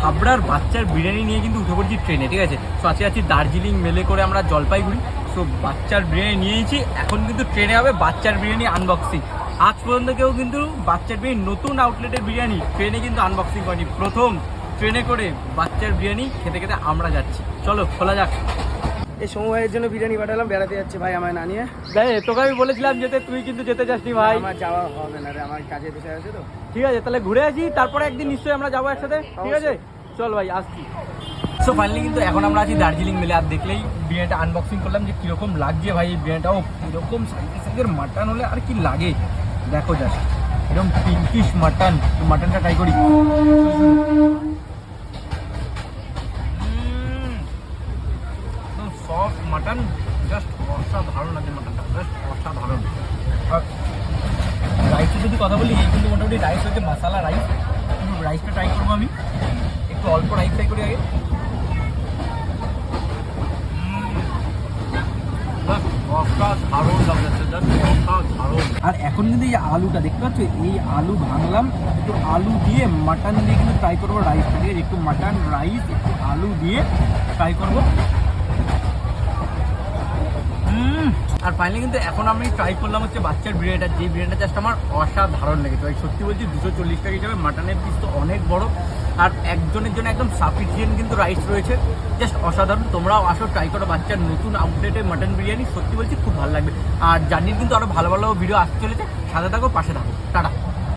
হাবড়ার বাচ্চার বিরিয়ানি নিয়ে কিন্তু উঠে পড়ছি ট্রেনে, ঠিক আছে? সো আজকে আছি দার্জিলিং মেলে করে আমরা জলপাইগুড়ি। সো বাচ্চার বিরিয়ানি নিয়েছি, এখন কিন্তু ট্রেনে হবে বাচ্চার বিরিয়ানি আনবক্সিং আজ পর্যন্ত কেউ কিন্তু বাচ্চার বিরিয়ানি, নতুন আউটলেটের বিরিয়ানি ট্রেনে কিন্তু আনবক্সিং করেনি। প্রথম ট্রেনে করে বাচ্চার বিরিয়ানি খেতে খেতে আমরা যাচ্ছি। চলো, খোলা যাক। এই সময় ভাইয়ের জন্য বিরিয়ানি পাঠালাম বেড়াতে যাচ্ছে ভাই আমায় না নিয়ে। দেখ তোকে আমি বলেছিলাম যেতে তুই কিন্তু যেতে চাসনি ভাই। আমার যাওয়া হবে না রে আমার কাজে বসে আছে তো। ঠিক আছে তাহলে ঘুরে আসি তারপরে একদিন নিশ্চয়ই আমরা যাব একসাথে ঠিক আছে? চল ভাই আসছি। সো ফাইনালি কিন্তু এখন আমরা আছি দার্জিলিং মেলে আর দেখলেই বিরিয়ানিটা আনবক্সিং করলাম যে কীরকম লাগছে ভাই এই বিরিয়ানিটাও কীরকম সাইজের সাইজের মাটন হলে আর কি লাগে? দেখো জাস্ট এরকম পিঙ্কিশ মাটন মাটনটা ট্রাই করি। মাটন জাস্ট অসাধারণ লাগে মাটনটা জাস্ট অসাধারণ। রাইসের যদি কথা বলি, এই কিন্তু মোটামুটি রাইস হচ্ছে মশালা রাইস রাইসটা ট্রাই করব আমি। একটু অল্প রাইস ট্রাই করি আগে। আর এখন কিন্তু এই আলুটা, দেখতে পাচ্ছ? এই আলু ভাঙলাম, একটু আলু দিয়ে মাটন দিয়ে কিন্তু ট্রাই করব রাইসটা আছে? একটু মাটন রাইস একটু আলু দিয়ে ট্রাই করব। আর ফাইনালি কিন্তু এখন আমি ট্রাই করলাম হচ্ছে বাচ্চার বিরিয়ানিটা। যে বিরিয়ানিটা জাস্ট আমার অসাধারণ লেগেছে। ভাই সত্যি বলছি, দুশো চল্লিশ টাকা হিসাবে মাটনের পিস তো অনেক বড়। আর একজনের জন্য একদম সাফিসিয়েন্ট কিন্তু রাইস রয়েছে। জাস্ট অসাধারণ। তোমরাও আসো ট্রাই করো বাচ্চার নতুন আউটলেটে মাটন বিরিয়ানি। সত্যি বলছি, খুব ভালো লাগবে। আর জার্নির কিন্তু আরও ভালো ভালো ভিডিও আসতে চলেছে। সাথে থাকো, পাশে থাকো। টাটা।